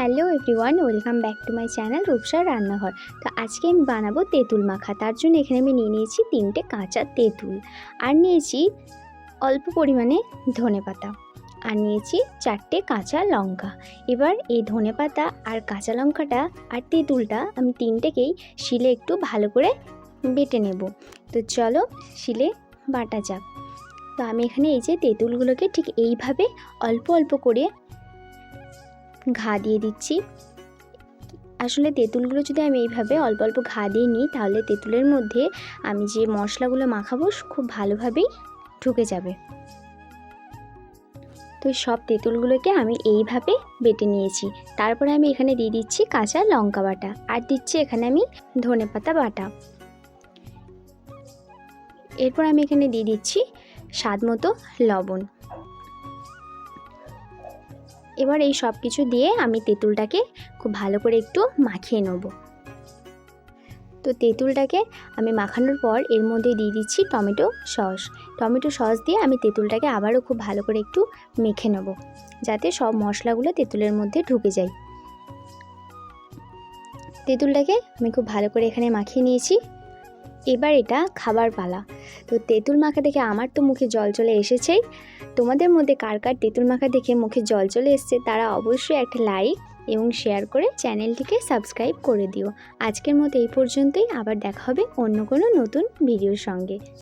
Hello everyone, welcome back to my channel রূপসার রান্নাঘর। তো আজকে আমি বানাবো তেঁতুল মাখা। তার জন্য এখানে আমি নিয়ে নিয়েছি তিনটে কাঁচা তেঁতুল। আর নিয়েছি অল্প পরিমাণে ধনে পাতা। আর নিয়েছি চারটে কাঁচা লঙ্কা। এবার এই ধনে পাতা আর কাঁচা লঙ্কাটা আর তেঁতুলটা আমি তিনটেকেই শিলে একটু ভালো করে বেটে নেব। তো চলো শিলে বাটা যাক। তো আমি এখানে এই যে তেঁতুলগুলোকে ঠিক এইভাবে অল্প অল্প করে ঘা দিয়ে দিচ্ছি। আসলে তেঁতুলগুলো যদি আমি এইভাবে অল্প অল্প ঘা দিয়ে নিই, তাহলে তেঁতুলের মধ্যে আমি যে মশলাগুলো মাখাবো, খুব ভালোভাবেই ঢুকে যাবে। তো সব তেঁতুলগুলোকে আমি এইভাবে বেটে নিয়েছি। তারপরে আমি এখানে দিয়ে দিচ্ছি কাঁচা লঙ্কা বাটা। আর দিচ্ছি এখানে আমি ধনে পাতা বাটা। এরপর আমি এখানে দিয়ে দিচ্ছি স্বাদ মতো লবণ। এবার এই সব কিছু দিয়ে আমি তেঁতুলটাকে খুব ভালো করে একটু মাখিয়ে নেব। তো তেঁতুলটাকে আমি মাখানোর পর এর মধ্যে দিয়ে দিচ্ছি টমেটো সস। টমেটো সস দিয়ে আমি তেঁতুলটাকে আবারও খুব ভালো করে একটু মেখে নেব, যাতে সব মশলাগুলো তেঁতুলের মধ্যে ঢুকে যায়। তেঁতুলটাকে আমি খুব ভালো করে এখানে মাখিয়ে নিয়েছি। এবার এটা খাবার পালা। তো তেঁতুল মাখা দেখে আমার তো মুখে জল চলে এসেছেই। তোমাদের মধ্যে কার কার তেঁতুল মাখা দেখে মুখে জল চলে এসছে তারা অবশ্যই একটা লাইক এবং শেয়ার করে চ্যানেলটিকে সাবস্ক্রাইব করে দিও। আজকের মতো এই পর্যন্তই, আবার দেখা হবে অন্য কোনো নতুন ভিডিওর সঙ্গে।